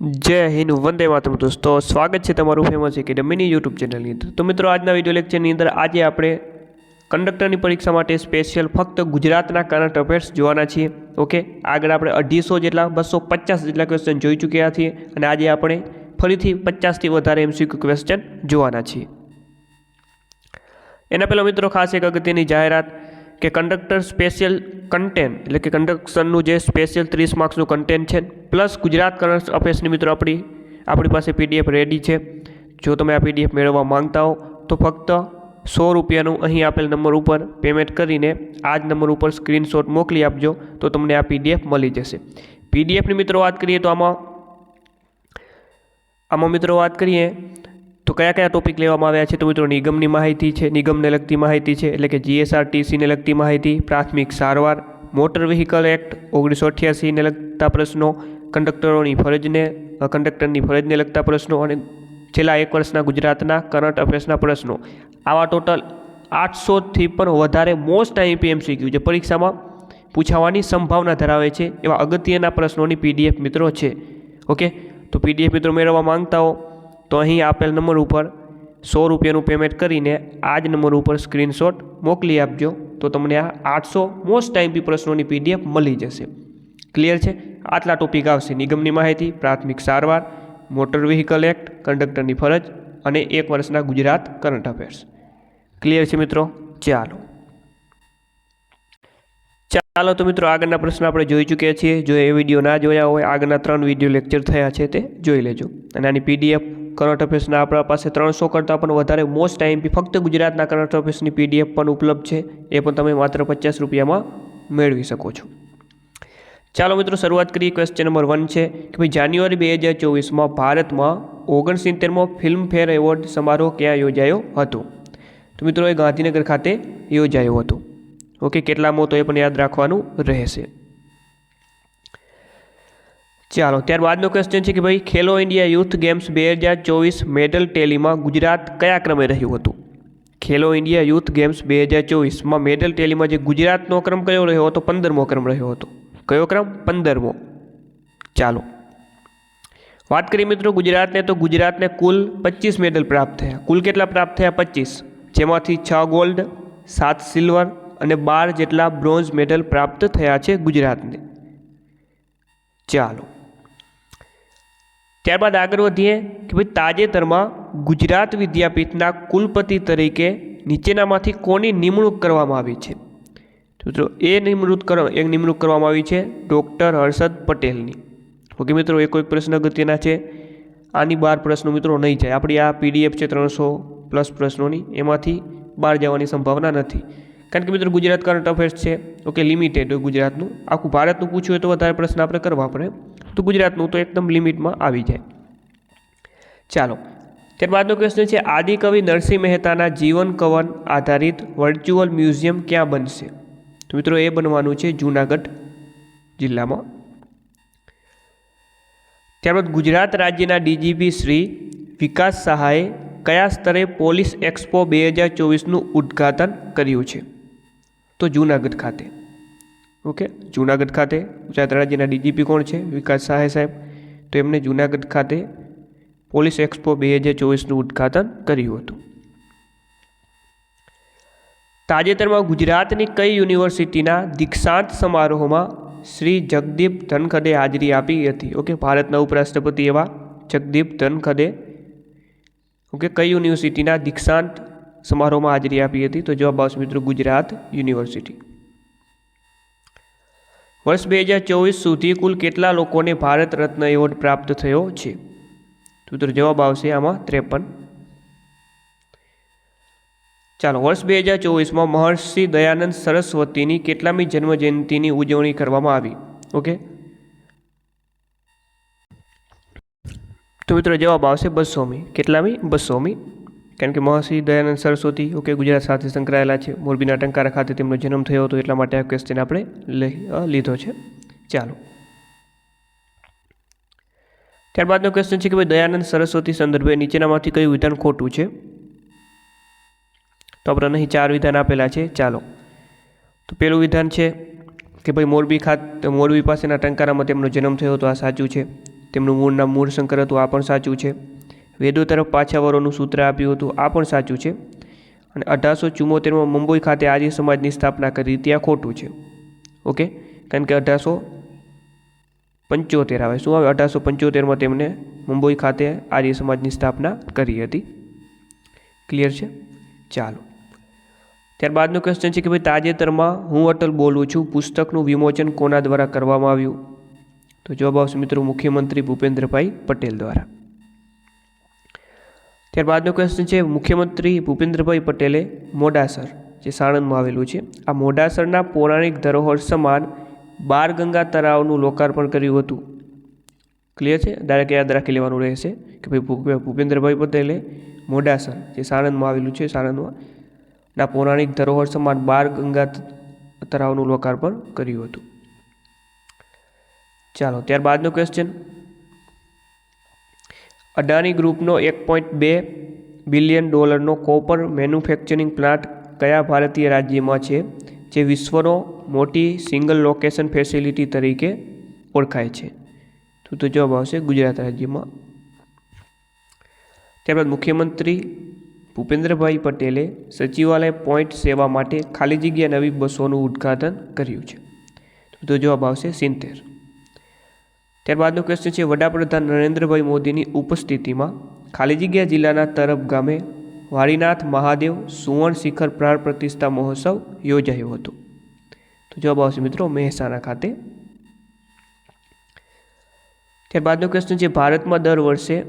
જય હિન્દ, વંદે માતરમ દોસ્તો. સ્વાગત છે તમારું ફેમસ એકેડમીની યુટ્યુબ ચેનલની અંદર. તો મિત્રો, આજના વીડિયો લેક્ચરની અંદર આજે આપણે કંડક્ટરની પરીક્ષા માટે સ્પેશિયલ ફક્ત ગુજરાતના કરંટ અફેર્સ જોવાના છીએ. ઓકે આગળ આપણે અઢીસો જેટલા, બસો પચાસ જેટલા ક્વેશ્ચન જોઈ ચૂક્યા છીએ અને આજે આપણે ફરીથી પચાસથી વધારે એમસીક્યુ ક્વેશ્ચન જોવાના છીએ. એના પહેલાં મિત્રો, ખાસ એક અગત્યની જાહેરાત. કે કંડક્ટર સ્પેશિયલ કન્ટેન્ટ એટલે કે કંડક્શનનું જે સ્પેશિયલ ત્રીસ માર્ક્સનું કન્ટેન્ટ છે પ્લસ ગુજરાત કરંટ અફેર્સની મિત્રો આપણી આપણી પાસે પીડીએફ રેડી છે. જો તમે આ પીડીએફ મેળવવા માંગતા હો, તો ફક્ત સો રૂપિયાનું અહીં આપેલ નંબર ઉપર પેમેન્ટ કરીને આ જ નંબર ઉપર સ્ક્રીનશોટ મોકલી આપજો, તો તમને આ પીડીએફ મળી જશે. પીડીએફની મિત્રો વાત કરીએ તો આમાં આમાં મિત્રો વાત કરીએ તો કયા કયા ટોપિક લેવામાં આવ્યા છે? તો મિત્રો, નિગમની માહિતી છે, નિગમને લગતી માહિતી છે, એટલે કે જીએસઆરટીસીને લગતી માહિતી, પ્રાથમિક સારવાર, મોટર વ્હીકલ એક્ટ, ઓગણીસો અઠ્યાસીને લગતા પ્રશ્નો, કંડક્ટરોની ફરજને કંડક્ટરની ફરજને લગતા પ્રશ્નો અને છેલ્લા એક વર્ષના ગુજરાતના કરંટ અફેર્સના પ્રશ્નો. આવા ટોટલ આઠસોથી પણ વધારે મોસ્ટ આઈપી એમસીક્યુ જે પરીક્ષામાં પૂછાવાની સંભાવના ધરાવે છે એવા અગત્યના પ્રશ્નોની પીડીએફ મિત્રો છે. ઓકે? તો પીડીએફ મિત્રો મેળવવા માંગતા હો. તો અહીં આપેલ નંબર ઉપર સો રૂપિયાનું પેમેન્ટ કરીને આ જ નંબર ઉપર સ્ક્રીનશોટ મોકલી આપજો. તો તમને આ આઠસો મોસ્ટ ટાઈમપી પ્રશ્નોની પીડીએફ મળી જશે. ક્લિયર છે? આટલા ટોપિક આવશે. નિગમની માહિતી, પ્રાથમિક સારવાર મોટર વ્હીકલ એક્ટ કંડક્ટરની ફરજ અને એક વર્ષના ગુજરાત કરંટ અફેર્સ ક્લિયર છે મિત્રો? ચાલો. ચાલો તો મિત્રો આગળના પ્રશ્ન આપણે જોઈ ચૂક્યા છીએ. જો એ વીડિયો ના જોયા હોય, આગળના ત્રણ વીડિયો લેક્ચર થયા છે તે જોઈ લેજો. અને આની પીડીએફ કરંટ અફેર્સના આપણા પાસે ત્રણસો કરતાં પણ વધારે મોસ્ટ આઈએમપી ફક્ત ગુજરાતના કરંટ અફેર્સની પીડીએફ પણ ઉપલબ્ધ છે. એ પણ તમે માત્ર પચાસ રૂપિયામાં મેળવી શકો છો. ચાલો મિત્રો, શરૂઆત કરીએ ક્વેશ્ચન નંબર વન છે કે ભાઈ, જાન્યુઆરી બે હજાર ચોવીસમાં ભારતમાં ઓગણસિત્તેરમો ફિલ્મફેર એવોર્ડ સમારોહ ક્યાં યોજાયો હતો? તો મિત્રો, એ ગાંધીનગર ખાતે યોજાયો હતો. ઓકે, કેટલામો તો એ પણ યાદ રાખવાનું રહેશે. ચાલો, ત્યારબાદનો ક્વેશ્ચન છે કે ભાઈ, ખેલો ઇન્ડિયા યુથ ગેમ્સ બે હજાર ચોવીસ મેડલ ટેલીમાં ગુજરાત કયા ક્રમે રહ્યું હતું? ખેલો ઇન્ડિયા યુથ ગેમ્સ બે હજાર ચોવીસમાં મેડલ ટેલીમાં જે ગુજરાતનો ક્રમ કયો રહ્યો હતો? પંદરમો ક્રમ રહ્યો હતો. કયો ક્રમ? પંદરમો. ચાલો. વાત કરીએ મિત્રો ગુજરાતને, તો ગુજરાતને કુલ પચીસ મેડલ પ્રાપ્ત થયા. કુલ કેટલા પ્રાપ્ત થયા? પચીસ. જેમાંથી છ ગોલ્ડ, સાત સિલ્વર અને બાર જેટલા બ્રોન્ઝ મેડલ પ્રાપ્ત થયા છે ગુજરાતને. ચાલો. ત્યારબાદ આગળ વધીએ કે ભાઈ તાજેતરમાં ગુજરાત વિદ્યાપીઠના કુલપતિ તરીકે નીચેનામાંથી કોની નિમણૂક કરવામાં આવી છે? મિત્રો, એ નિમણૂક એક નિમણૂક કરવામાં આવી છે ડૉક્ટર હર્ષદ પટેલની. ઓકે મિત્રો, એ કોઈ પ્રશ્ન અગત્યના છે? આની બાર પ્રશ્નો મિત્રો નહીં જાય. આપણી આ પીડીએફ છે ત્રણસો પ્લસ પ્રશ્નોની. એમાંથી બહાર જવાની સંભાવના નથી. કારણ કે મિત્રો, ગુજરાત કરંટ અફેર્સ છે. ઓકે, લિમિટેડ ગુજરાતનું. આખું ભારતનું પૂછ્યું હોય તો વધારે પ્રશ્ન આપણે કરવા પડે. તો ગુજરાતનું તો એકદમ લિમિટમાં આવી જાય. ચાલો, ત્યારબાદનો ક્વેશ્ચન છે, આદિકવિ નરસિંહ મહેતાના જીવન કવન આધારિત વર્ચ્યુઅલ મ્યુઝિયમ ક્યાં બનશે? તો મિત્રો, એ બનવાનું છે જૂનાગઢ જિલ્લામાં. ત્યારબાદ ગુજરાત રાજ્યના ડીજીપી શ્રી વિકાસ સહાયે કયા સ્તરે પોલીસ એક્સપો બે હજાર ચોવીસનું ઉદ્ઘાટન કર્યું છે? તો જૂનાગઢ ખાતે. ઓકે. જૂનાગઢ ખાતે ગુજરાત રાજ્યના ડીજીપી કોણ છે? વિકાસ સહાય સાહેબ. તો એમણે જૂનાગઢ ખાતે પોલીસ એક્સપો બે હજાર ચોવીસનું ઉદ્ઘાટન કર્યું હતું. તાજેતરમાં ગુજરાતની કઈ યુનિવર્સિટીના દીક્ષાંત સમારોહમાં શ્રી જગદીપ ધનખડે હાજરી આપી હતી? ઓકે, ભારતના ઉપરાષ્ટ્રપતિ એવા જગદીપ ધનખડે, ઓકે, કઈ યુનિવર્સિટીના દીક્ષાંત સમારોહમાં હાજરી આપી હતી? તો જવાબ આવશે મિત્રો ગુજરાત યુનિવર્સિટી. વર્ષ બે હજાર ચોવીસ સુધી કુલ કેટલા લોકોને ભારત રત્ન એવોર્ડ પ્રાપ્ત થયો છે? તો જવાબ આવશે આમાં ત્રેપન. ચાલો, વર્ષ બે હજાર ચોવીસમાં મહર્ષિ દયાનંદ સરસ્વતીની કેટલામી જન્મજયંતિની ઉજવણી કરવામાં આવી? ઓકે? તો મિત્રો જવાબ આવશે બસોમી. કેટલામી? બસોમી. કારણ કે મહર્ષિ દયાનંદ સરસ્વતી ઓકે ગુજરાત સાથે સંકળાયેલા છે. મોરબીના ટંકારા ખાતે તેમનો જન્મ થયો હતો, એટલા માટે આ ક્વેશ્ચન આપણે લીધો છે. ચાલો. ત્યારબાદનો ક્વેશ્ચન છે કે ભાઈ, દયાનંદ સરસ્વતી સંદર્ભે નીચેનામાંથી કયું વિધાન ખોટું છે? તો આપણે અહીં ચાર વિધાન આપેલા છે. ચાલો. તો પેલું વિધાન છે કે ભાઈ, મોરબી ખાત, મોરબી પાસેના ટંકારામાં તેમનો જન્મ થયો હતો આ સાચું છે. તેમનું મૂળ નામ મૂળશંકર હતું, આ પણ સાચું છે. વેદો તરફ પાછા વરોનું સૂત્ર આપ્યું હતું. આ પણ સાચું છે. અને અઢારસો ચુમ્મોતેરમાં મુંબઈ ખાતે આર્ય સમાજની સ્થાપના કરી. આ ખોટું છે. ઓકે? કારણ કે અઢારસો પંચોતેર આવે. શું આવે? અઢારસો પંચોતેરમાં તેમણે મુંબઈ ખાતે આર્ય સમાજની સ્થાપના કરી હતી. ક્લિયર છે? ચાલો. ત્યારબાદનો ક્વેશ્ચન છે કે ભાઈ તાજેતરમાં હું અટલ બોલું છું. પુસ્તકનું વિમોચન કોના દ્વારા કરવામાં આવ્યું? તો જવાબ આવશે મિત્રો મુખ્યમંત્રી ભૂપેન્દ્રભાઈ પટેલ દ્વારા. ત્યારબાદનો ક્વેશ્ચન છે, મુખ્યમંત્રી ભૂપેન્દ્રભાઈ પટેલે મોડાસર જે સાણંદમાં આવેલું છે. આ મોડાસરના પૌરાણિક ધરોહર સમાન બાર ગંગા તળાવનું લોકાર્પણ કર્યું હતું. ક્લિયર છે? ડાયરેક્ટ યાદ રાખી લેવાનું રહેશે કે ભાઈ ભૂપેન્દ્રભાઈ પટેલે મોડાસર જે સાણંદમાં આવેલું છે, સાણંદમાં, ના પૌરાણિક ધરોહર સમાન બાર ગંગા તળાવનું લોકાર્પણ કર્યું હતું. ચાલો, ત્યારબાદનો ક્વેશ્ચન અદાણી ગ્રુપનો એક પોઈન્ટ બે બિલિયન ડોલરનો કોપર મેન્યુફેક્ચરિંગ પ્લાન્ટ કયા ભારતીય રાજ્યમાં છે, જે વિશ્વનો મોટી સિંગલ લોકેશન ફેસિલિટી તરીકે ઓળખાય છે? તો તો જવાબ આવશે ગુજરાત રાજ્યમાં. ત્યારબાદ મુખ્યમંત્રી ભૂપેન્દ્રભાઈ પટેલે સચિવાલય પોઈન્ટ સેવા માટે ખાલી જગ્યા નવી બસોનું ઉદ્ઘાટન કર્યું છે. તો જવાબ આવશે સિત્તેર. ત્યારબાદનો ક્વેશ્ચન છે, વડાપ્રધાન નરેન્દ્રભાઈ મોદીની ઉપસ્થિતિમાં ખાલી જગ્યા જિલ્લાના તરફ ગામે વારીનાથ મહાદેવ સુવર્ણ શિખર પ્રાણ પ્રતિષ્ઠા મહોત્સવ યોજાયો હતો. તો જવાબ આવશે મિત્રો મહેસાણા ખાતે. ત્યારબાદનો ક્વેશ્ચન છે, ભારતમાં દર વર્ષે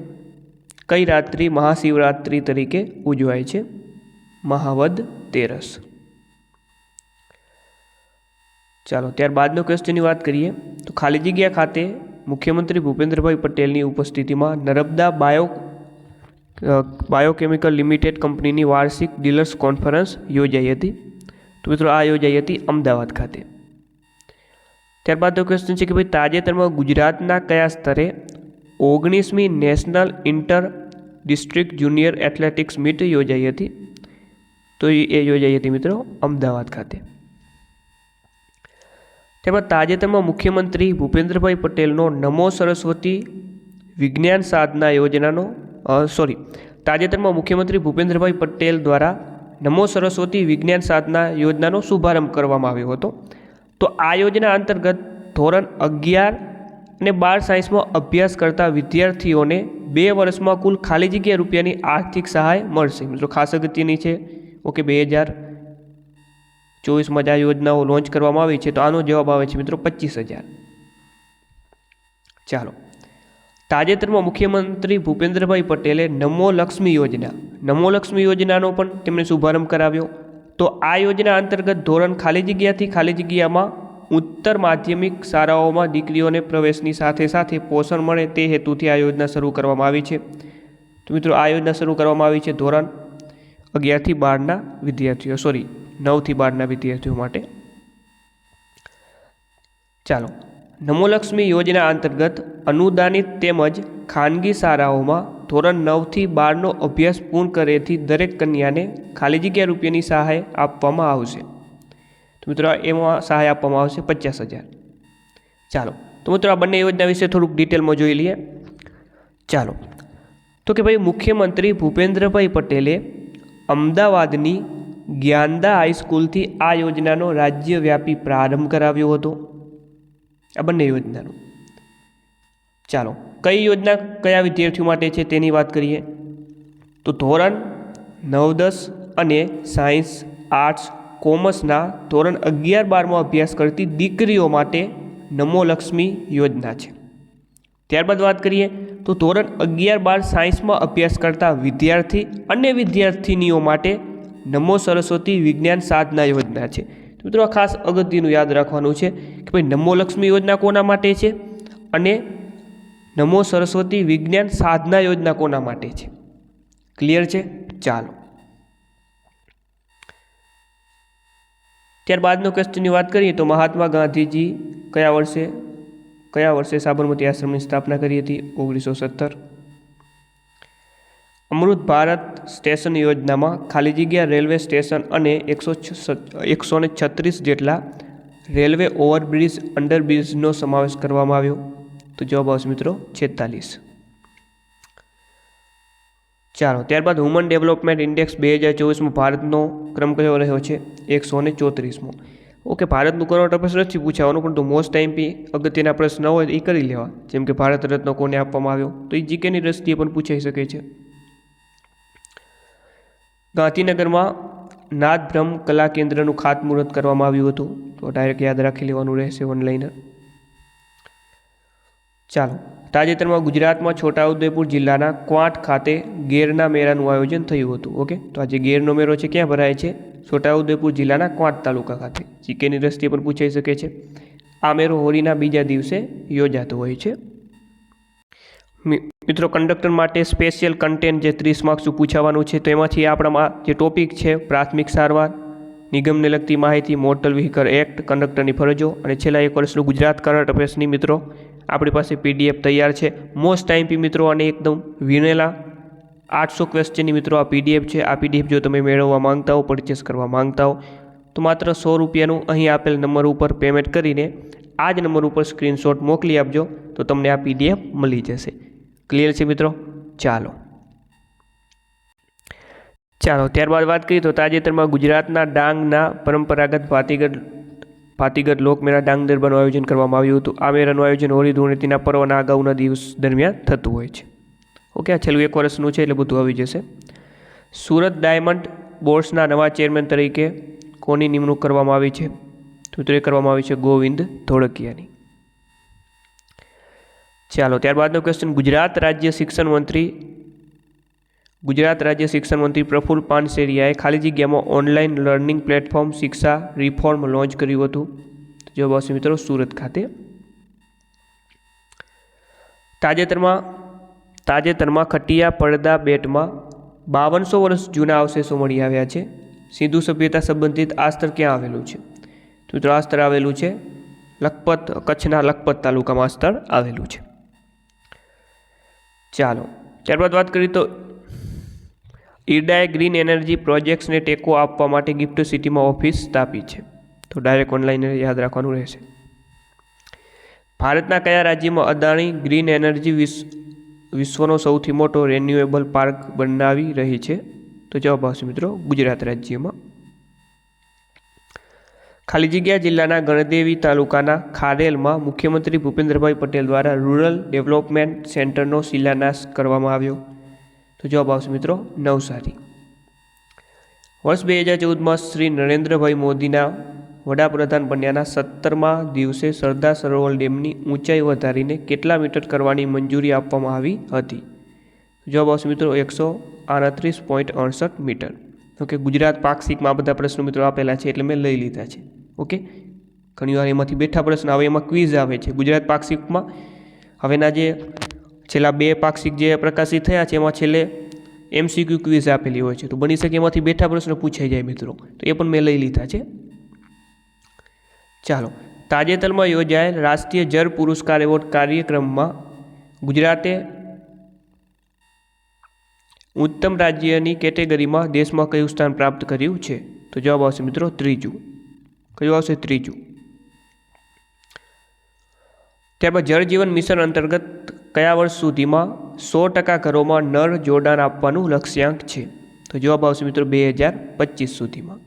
કઈ રાત્રિ મહાશિવરાત્રિ તરીકે ઉજવાય છે? મહાવદ તેરસ. ચાલો, ત્યારબાદનો ક્વેશ્ચનની વાત કરીએ. તો ખાલી જગ્યા ખાતે મુખ્યમંત્રી ભૂપેન્દ્રભાઈ પટેલની ઉપસ્થિતિમાં નર્મદા બાયો બાયોકેમિકલ લિમિટેડ કંપનીની વાર્ષિક ડીલર્સ કોન્ફરન્સ યોજાઈ હતી. તો મિત્રો આ યોજાઈ હતી અમદાવાદ ખાતે. ત્યારબાદ ક્વેશ્ચન છે કે ભાઈ તાજેતરમાં ગુજરાતના કયા સ્તરે ઓગણીસમી national inter district junior athletics meet યોજાઈ હતી? તો એ યોજાઈ હતી મિત્રો અમદાવાદ ખાતે. તેમાં તાજેતરમાં મુખ્યમંત્રી ભૂપેન્દ્રભાઈ પટેલનો નમો સરસ્વતી વિજ્ઞાન સાધના યોજનાનો સોરી તાજેતરમાં મુખ્યમંત્રી ભૂપેન્દ્રભાઈ પટેલ દ્વારા નમો સરસ્વતી વિજ્ઞાન સાધના યોજનાનો શુભારંભ કરવામાં આવ્યો હતો. તો આ યોજના અંતર્ગત ધોરણ અગિયાર અને બાર સાયન્સમાં અભ્યાસ કરતા વિદ્યાર્થીઓને બે વર્ષમાં કુલ ખાલી જગ્યા રૂપિયાની આર્થિક સહાય મળશે. મિત્રો, ખાસ અગત્યની છે, ઓકે, બે હજાર ચોવીસમાં આ યોજનાઓ લોન્ચ કરવામાં આવી છે તો આનો જવાબ આવે છે મિત્રો પચીસ હજાર. ચાલો. તાજેતરમાં મુખ્યમંત્રી ભૂપેન્દ્રભાઈ પટેલે નમો લક્ષ્મી યોજના, નમો લક્ષ્મી યોજનાનો પણ તેમણે શુભારંભ કરાવ્યો. તો આ યોજના અંતર્ગત ધોરણ ખાલી જગ્યાથી ખાલી જગ્યામાં ઉત્તર માધ્યમિક શાળાઓમાં દીકરીઓને પ્રવેશની સાથે સાથે પોષણ મળે તે હેતુથી આ યોજના શરૂ કરવામાં આવી છે. તો મિત્રો આ યોજના શરૂ કરવામાં આવી છે ધોરણ અગિયારથી બારના વિદ્યાર્થીઓ સોરી નવથી બારના વિદ્યાર્થીઓ માટે. ચાલો, નમોલક્ષ્મી યોજના અંતર્ગત અનુદાનિત તેમજ ખાનગી શાળાઓમાં ધોરણ નવથી બારનો અભ્યાસ પૂર્ણ કરેથી દરેક કન્યાને ખાલી જગ્યા રૂપિયાની સહાય આપવામાં આવશે. તો મિત્રો, એમાં સહાય આપવામાં આવશે પચાસ હજાર. ચાલો, તો મિત્રો, આ બંને યોજના વિશે થોડુંક ડિટેલમાં જોઈ લઈએ. ચાલો, તો કે ભાઈ મુખ્યમંત્રી ભૂપેન્દ્રભાઈ પટેલે અમદાવાદની જ્ઞાનદા હાઈસ્કૂલથી આ યોજનાનો રાજ્યવ્યાપી પ્રારંભ કરાવ્યો હતો. આ બંને યોજનાનો. ચાલો, કઈ યોજના કયા વિદ્યાર્થીઓ માટે છે તેની વાત કરીએ? તો ધોરણ નવ, દસ અને સાયન્સ, આર્ટ્સ, કોમર્સના ધોરણ અગિયાર, બારમાં અભ્યાસ કરતી દીકરીઓ માટે નમો લક્ષ્મી યોજના છે. ત્યારબાદ વાત કરીએ તો ધોરણ અગિયાર, બાર સાયન્સમાં અભ્યાસ કરતા વિદ્યાર્થી અને વિદ્યાર્થિનીઓ માટે નમો સરસ્વતી વિજ્ઞાન સાધના યોજના છે. મિત્રો આ ખાસ અગત્યનું યાદ રાખવાનું છે કે ભાઈ નમો લક્ષ્મી યોજના કોના માટે છે અને નમો સરસ્વતી વિજ્ઞાન સાધના યોજના કોના માટે છે? ક્લિયર છે? ચાલો. ત્યારબાદનો ક્વેશ્ચનની વાત કરીએ તો મહાત્મા ગાંધીજી કયા વર્ષે કયા વર્ષે સાબરમતી આશ્રમની સ્થાપના કરી હતી? ઓગણીસો સત્તર. અમૃત ભારત સ્ટેશન યોજનામાં ખાલી જગ્યા રેલવે સ્ટેશન અને એકસો એકસો ને છત્રીસ જેટલા રેલવે ઓવરબ્રિજ, અંડરબ્રિજનો સમાવેશ કરવામાં આવ્યો. તો જવાબ આવશે મિત્રો છેતાલીસ. ચાલો, ત્યારબાદ હ્યુમન ડેવલપમેન્ટ ઇન્ડેક્સ બે હજાર ચોવીસમાં ભારતનો ક્રમ કયો રહ્યો છે? એકસો ને ચોત્રીસમો. ઓકે, ભારતનું કરંટ અફેર્સ નથી પૂછાવાનું, પરંતુ મોસ્ટ ટાઈમ બી અગત્યના પ્રશ્ન હોય એ કરી લેવા. જેમ કે ભારત રત્ન કોને આપવામાં આવ્યો? તો એ જીકેની દ્રષ્ટિએ પણ પૂછાઈ શકે છે. ગાંધીનગરમાં નાદ બ્રહ્મ કલા કેન્દ્રનું ખાતમુહૂર્ત કરવામાં આવ્યું હતું. તો ડાયરેક્ટ યાદ રાખી લેવાનું રહેશે ઓનલાઈન ચાલો, તાજેતરમાં ગુજરાતમાં છોટાઉદેપુર જિલ્લાના ક્વાંટ ખાતે ગેરના મેળાનું આયોજન થયું હતું ઓકે તો આજે ગેરનો મેળો છે, ક્યાં ભરાય છે? છોટાઉદેપુર જિલ્લાના ક્વાંટ તાલુકા ખાતે. જીકેની દ્રષ્ટિએ પણ પૂછાઈ શકે છે. આ મેળો હોળીના બીજા દિવસે યોજાતો હોય છે. મિત્રો કંડક્ટર માટે સ્પેશિયલ કન્ટેન્ટ જે ત્રીસ માર્ક્સનું પૂછાવાનું છે, તો એમાંથી આપણામાં જે ટોપિક છે, પ્રાથમિક સારવાર, નિગમને લગતી માહિતી મોટર વ્હીકલ એક્ટ કંડક્ટરની ફરજો અને છેલ્લા એક વર્ષનું ગુજરાત કરંટ અફેર્સની મિત્રો, આપણી પાસે પીડીએફ તૈયાર છે. મોસ્ટ ટાઈમપી મિત્રો, અને એકદમ વિનેલા આઠસો ક્વેશ્ચનની મિત્રો આ પીડીએફ છે. આ પીડીએફ જો તમે મેળવવા માંગતા હો પરચેસ કરવા માંગતા હો, તો માત્ર સો રૂપિયાનું અહીં આપેલ નંબર ઉપર પેમેન્ટ કરીને આ જ નંબર ઉપર સ્ક્રીનશોટ મોકલી આપજો, તો તમને આ પીડીએફ મળી જશે. ક્લિયર છે મિત્રો? ચાલો. ચાલો, ત્યારબાદ વાત કરીએ તો તાજેતરમાં ગુજરાતના ડાંગના પરંપરાગત ભાતીગઢ ભાતીગઢ લોકમેળા ડાંગ દરબારનું આયોજન કરવામાં આવ્યું હતું. આ મેળાનું આયોજન હોળી ધૂળેટીના પર્વના અગાઉના દિવસ દરમિયાન થતું હોય છે. ઓકે, આ છેલ્લું એક વર્ષનું છે એટલે બધું આવી જશે. સુરત ડાયમંડ બોર્ડ્સના નવા ચેરમેન તરીકે કોની નિમણૂક કરવામાં આવી છે? તો એ કરવામાં આવી છે ગોવિંદ ધોળકિયાની. ચાલો, ત્યારબાદનો ક્વેશ્ચન ગુજરાત રાજ્ય શિક્ષણ મંત્રી, ગુજરાત રાજ્ય શિક્ષણ મંત્રી પ્રફુલ પાનસેરિયાએ ખાલી જગ્યામાં online learning platform Shiksha reform launch કર્યું હતું. જવાબ આવશે મિત્રો સુરત ખાતે. તાજેતરમાં તાજેતરમાં ખટિયા પડદા બેટમાં બાવનસો વર્ષ જૂના અવશેષો મળી આવ્યા છે. સિંધુ સભ્યતા સંબંધિત આ સ્તર ક્યાં આવેલું છે? તો મિત્રો, આ સ્તર આવેલું છે લખપત, કચ્છના લખપત તાલુકામાં સ્થળ આવેલું છે. ચાલો. ત્યારબાદ વાત કરીએ તો ઈરડાએ ગ્રીન એનર્જી પ્રોજેક્ટ્સને ટેકો આપવા માટે ગિફ્ટ સિટીમાં ઓફિસ સ્થાપી છે. તો ડાયરેક્ટ ઓનલાઈન યાદ રાખવાનું રહેશે. ભારતના કયા રાજ્યમાં અદાણી ગ્રીન એનર્જી વિશ્વ વિશ્વનો સૌથી મોટો રેન્યુએબલ પાર્ક બનાવી રહી છે? તો જવાબ આવશે મિત્રો ગુજરાત રાજ્યમાં. ખાલી જગ્યા જિલ્લાના ગણદેવી તાલુકાના ખારેલમાં મુખ્યમંત્રી ભૂપેન્દ્રભાઈ પટેલ દ્વારા રૂરલ ડેવલપમેન્ટ સેન્ટરનો શિલાન્યાસ કરવામાં આવ્યો. તો જવાબ આવશે મિત્રો નવસારી. વર્ષ બે હજાર ચૌદમાં શ્રી નરેન્દ્રભાઈ મોદીના વડાપ્રધાન બન્યાના સત્તરમા દિવસે સરદાર સરોવર ડેમની ઊંચાઈ વધારીને કેટલા મીટર કરવાની મંજૂરી આપવામાં આવી હતી? જવાબ આવશે મિત્રો એકસો આડત્રીસ પોઈન્ટ અડસઠ મીટર. ઓકે ગુજરાત પાક્ષિકમાં આ બધા પ્રશ્નો મિત્રો આપેલા છે એટલે મેં લઈ લીધા છે. ઓકે? ઘણી વાર એમાંથી બેઠા પ્રશ્ન આવે એમાં ક્વિઝ આવે છે. ગુજરાત પાક્ષિકમાં હવેના જે છેલ્લા બે પાક્ષિક જે પ્રકાશિત થયા છે, એમાં છેલ્લે એમસીક્યુ ક્વિઝ આપેલી હોય છે. તો બની શકે એમાંથી બેઠા પ્રશ્નો પૂછાઈ જાય મિત્રો. તો એ પણ મેં લઈ લીધા છે. ચાલો. તાજેતરમાં યોજાયેલ રાષ્ટ્રીય જળ પુરસ્કાર એવોર્ડ કાર્યક્રમમાં ગુજરાતે ઉત્તમ રાજ્યની કેટેગરીમાં દેશમાં કયું સ્થાન પ્રાપ્ત કર્યું છે? તો જવાબ આવશે મિત્રો ત્રીજું. કયું આવશે? ત્રીજું. ત્યારબાદ જળજીવન મિશન અંતર્ગત કયા વર્ષ સુધીમાં સો ટકા ઘરોમાં નળ જોડાણ આપવાનું લક્ષ્યાંક છે? તો જવાબ આવશે મિત્રો બે હજાર પચીસ સુધીમાં.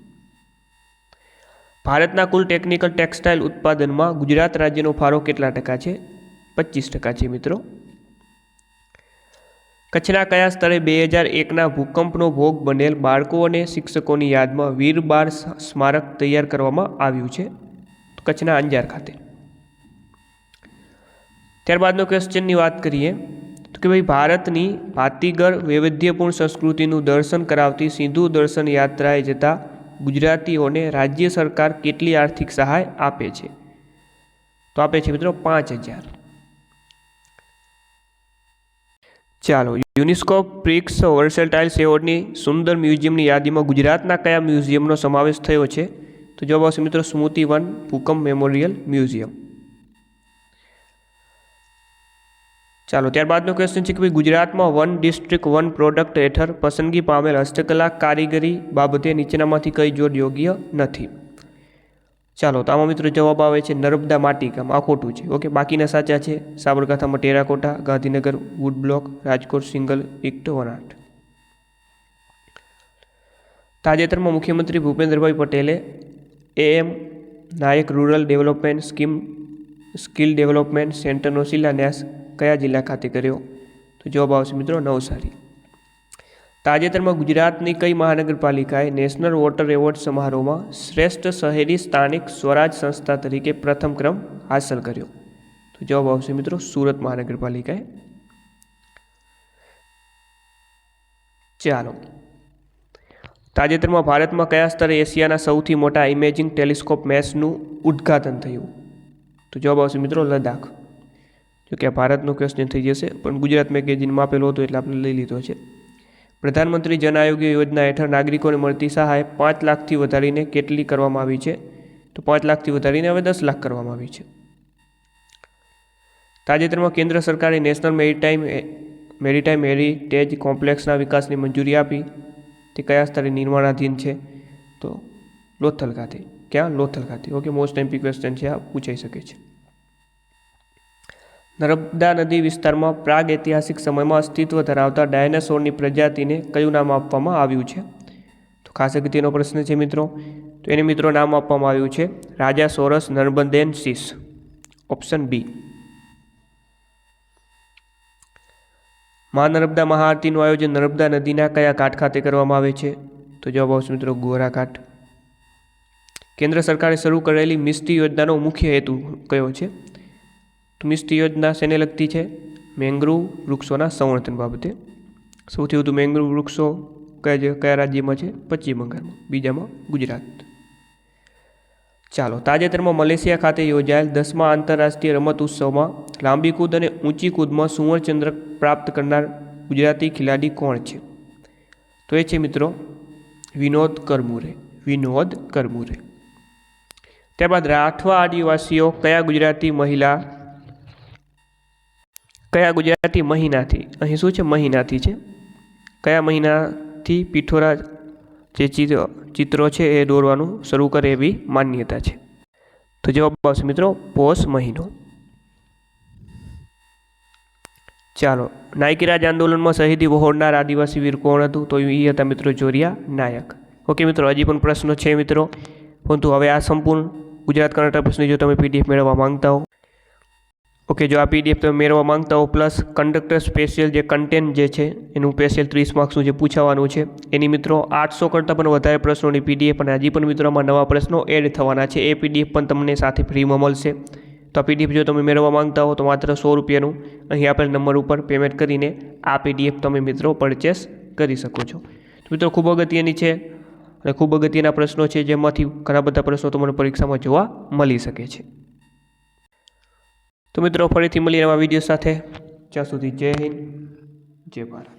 ભારતના કુલ ટેકનિકલ ટેક્સટાઇલ ઉત્પાદનમાં ગુજરાત રાજ્યનો ફાળો કેટલા ટકા છે? પચીસ ટકા છે મિત્રો. કચ્છના કયા સ્થળે બે હજાર એકના ભૂકંપનો ભોગ બનેલ બાળકો અને શિક્ષકોની યાદમાં વીર બાળ સ્મારક તૈયાર કરવામાં આવ્યું છે કચ્છના અંજાર ખાતે. ત્યારબાદનો ક્વેશ્ચનની વાત કરીએ તો કે ભાઈ ભારતની ભાતીગર વૈવિધ્યપૂર્ણ સંસ્કૃતિનું દર્શન કરાવતી સિંધુ દર્શન યાત્રાએ જતા ગુજરાતીઓને રાજ્ય સરકાર કેટલી આર્થિક સહાય આપે છે? તો આપે છે મિત્રો પાંચ હજાર. ચાલો, યુનેસ્કો પ્રિક્સ વર્સેટાઇલ્સ એવોર્ડની સુંદર મ્યુઝિયમની યાદીમાં ગુજરાતના કયા મ્યુઝિયમનો સમાવેશ થયો છે? તો જવાબ આવશે મિત્રો સ્મૃતિ વન, ભૂકંપ મેમોરિયલ મ્યુઝિયમ. ચાલો, ત્યારબાદનો ક્વેશ્ચન છે કે ભાઈ ગુજરાતમાં વન ડિસ્ટ્રિક્ટ, વન પ્રોડક્ટ હેઠળ પસંદગી પામેલ હસ્તકલા કારીગરી બાબતે નીચેનામાંથી કઈ જોડ યોગ્ય નથી? ચાલો, તો આમાં મિત્રો જવાબ આવે છે નર્મદા માટીકામ, આ ખોટું છે. ઓકે, બાકીના સાચા છે. સાબરકાંઠામાં terracotta, Gandhinagar wood block Rajkot, single ઇક્ટો વનાટ તાજેતરમાં મુખ્યમંત્રી ભૂપેન્દ્રભાઈ પટેલે AM Naik rural development scheme, skill development સેન્ટરનો શિલાન્યાસ કયા જિલ્લા ખાતે કર્યો? તો જવાબ આવશે મિત્રો નવસારી. તાજેતરમાં ગુજરાતની કઈ મહાનગરપાલિકાએ નેશનલ વોટર એવોર્ડ સમારોહમાં શ્રેષ્ઠ શહેરી સ્થાનિક સ્વરાજ સંસ્થા તરીકે પ્રથમ ક્રમ હાંસલ કર્યો? તો જવાબ આવશે મિત્રો સુરત મહાનગરપાલિકાએ. ચાલો. તાજેતરમાં ભારતમાં કયા સ્તરે એશિયાના સૌથી મોટા ઇમેજિંગ ટેલિસ્કોપ મેચનું ઉદ્ઘાટન થયું? તો જવાબ આવશે મિત્રો લદ્દાખ. જોકે આ ભારતનો ક્વેશ્ચન થઈ જશે, પણ ગુજરાત મેગેઝિનમાં આપેલો હતો એટલે આપણે લઈ લીધો છે. પ્રધાનમંત્રી જન આરોગ્ય યોજના હેઠળ નાગરિકોને મળતી સહાય પાંચ લાખથી વધારીને કેટલી કરવામાં આવી છે? તો પાંચ લાખથી વધારીને હવે દસ લાખ કરવામાં આવી છે. તાજેતરમાં કેન્દ્ર સરકારે નેશનલ મેરીટાઈમ મેરીટાઈમ હેરિટેજ કોમ્પ્લેક્સના વિકાસની મંજૂરી આપી. તે કયા સ્તરે નિર્માણાધીન છે? તો લોથલ ખાતે ક્યાં? લોથલ ખાતે ઓકે, મોસ્ટ એમ્પી ક્વેશ્ચન છે, આ પૂછાઈ શકે છે. નર્મદા નદી વિસ્તારમાં પ્રાગ ઐતિહાસિક સમયમાં અસ્તિત્વ ધરાવતા ડાયનાસોરની પ્રજાતિને કયું નામ આપવામાં આવ્યું છે? તો ખાસ અગત્યનો પ્રશ્ન છે મિત્રો. તો એને મિત્રો નામ આપવામાં આવ્યું છે રાજા સોરસ નર્મદેનસિસ ઓપ્શન બી. મા નર્મદા મહાઆરતીનું આયોજન નર્મદા નદીના કયા ઘાટ ખાતે કરવામાં આવે છે? તો જવાબ આવશે મિત્રો ગોરા કેન્દ્ર સરકારે શરૂ કરેલી મિસ્ટી યોજનાનો મુખ્ય હેતુ કયો છે? તો મિસ્ટી યોજના શેને લગતી છે? મેંગ્રુવ વૃક્ષોના સંવર્ધન બાબતે. સૌથી વધુ મેંગ્રુવ વૃક્ષો કયા કયા રાજ્યમાં છે? પશ્ચિમ બંગાળમાં, બીજામાં ગુજરાત. ચાલો, તાજેતરમાં મલેશિયા ખાતે યોજાયેલ દસમા આંતરરાષ્ટ્રીય રમત ઉત્સવમાં લાંબી કૂદ અને ઊંચી કૂદમાં સુવર્ણચંદ્રક પ્રાપ્ત કરનાર ગુજરાતી ખેલાડી કોણ છે? તો એ છે મિત્રો, વિનોદ કરમુરે વિનોદ કરમુરે. ત્યારબાદ રાઠવા આદિવાસીઓ કયા ગુજરાતી મહિલા કયા ગુજરાતી મહિનાથી? અહીં શું છે મહિનાથી છે? કયા મહિનાથી પીઠોરા જે ચિત્ર, ચિત્રો છે એ દોરવાનું શરૂ કરે એવી માન્યતા છે? તો જવાબ આવશે મિત્રો, પોષ મહિનો. ચાલો નાયકીરાજ આંદોલનમાં શહીદી વહોરનાર આદિવાસી વીર કોણ હતું? તો એ હતા મિત્રો જોરિયા નાયક. ઓકે મિત્રો, હજી પણ પ્રશ્નો છે મિત્રો. પરંતુ હવે આ સંપૂર્ણ ગુજરાત કર્ણાટક પ્રશ્ન જો તમે પીડીએફ મેળવવા માંગતા હો ઓકે, જો આ પીડીએફ તમે મેળવવા માંગતા હો, પ્લસ કંડક્ટર સ્પેશિયલ જે કન્ટેન્ટ જે છે, એનું સ્પેશિયલ ત્રીસ માર્ક્સનું જે પૂછાવાનું છે, એની મિત્રો આઠસો કરતાં પણ વધારે પ્રશ્નોની પીડીએફ અને હજી પણ મિત્રોમાં નવા પ્રશ્નો એડ થવાના છે, એ પીડીએફ પણ તમને સાથે ફ્રીમાં મળશે. તો આ પીડીએફ જો તમે મેળવવા માંગતા હો, તો માત્ર સો રૂપિયાનું અહીં આપેલ નંબર ઉપર પેમેન્ટ કરીને આ પીડીએફ તમે મિત્રો પરચેસ કરી શકો છો. મિત્રો ખૂબ અગત્યની છે અને ખૂબ અગત્યના પ્રશ્નો છે, જેમાંથી ઘણા બધા પ્રશ્નો તમને પરીક્ષામાં જોવા મળી શકે છે. તો મિત્રો ફરીથી મળીએ નવા વીડિયો સાથે. જ્યાં સુધી જય હિન્દ જય ભારત.